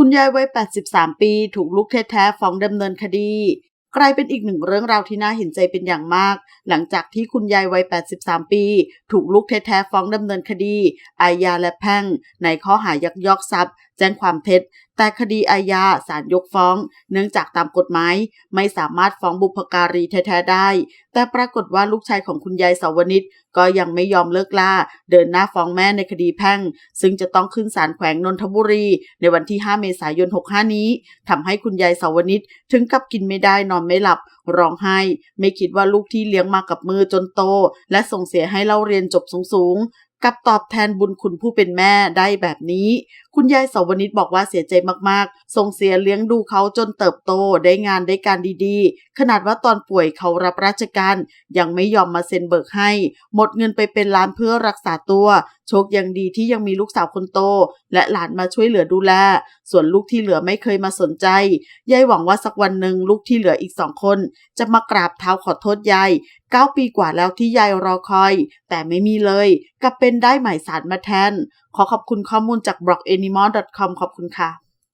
ุณยายวัย 83 ปี ถูกลูกแท้ๆฟ้องดำเนินคดี กลายเป็นอีกหนึ่งเรื่องราวที่น่าเห็นใจเป็นอย่างมาก หลังจากที่คุณยายวัย 83 ปี ถูกลูกแท้ๆฟ้องดำเนินคดี อาญาและแพ่ง ในข้อหายักยอกทรัพย์ แจ้งความเท็จ แต่คดีอาญาศาลยกฟ้อง เนื่องจากตามกฎหมายไม่สามารถฟ้องบุพการีแท้ๆได้ แต่ปรากฏว่าลูกชายของคุณยายสาวนิตก็ยังไม่ยอมเลิกล่า เดินหน้าฟ้องแม่ในคดีแพ่ง ซึ่งจะต้องขึ้นศาลแขวงนนทบุรี ในวันที่ 5 เมษายน 65 นี้ทำให้คุณยายสาวนิตถึงกับกินไม่ได้นอนไม่หลับร้องไห้ ไม่คิดว่าลูกที่เลี้ยงมากับมือจนโต และส่งเสียให้เล่าเรียนจบสูงๆกับตอบแทนบุญคุณผู้เป็นแม่ได้แบบนี้คุณยายสาวนิตบอกว่าเสียใจมากๆ ส่งเสียเลี้ยงดูเขาจนเติบโตได้งานได้การดีๆ ขนาดว่าตอนป่วยเขารับราชการ ยังไม่ยอมมาเซ็นเบิกให้ หมดเงินไปเป็นล้านเพื่อรักษาตัว โชคยังดีที่ยังมีลูกสาวคนโต และหลานมาช่วยเหลือดูแล ส่วนลูกที่เหลือไม่เคยมาสนใจ ยายหวังว่าสักวันหนึ่งลูกที่เหลืออีกสองคน จะมากราบเท้าขอโทษยายเก้าปีกว่าแล้วที่ยายรอคอย แต่ไม่มีเลย กลับเป็นได้หมายสารมาแทน ขอขอบคุณข้อมูลจากบล็อกเอ็น animal.com ขอบคุณค่ะ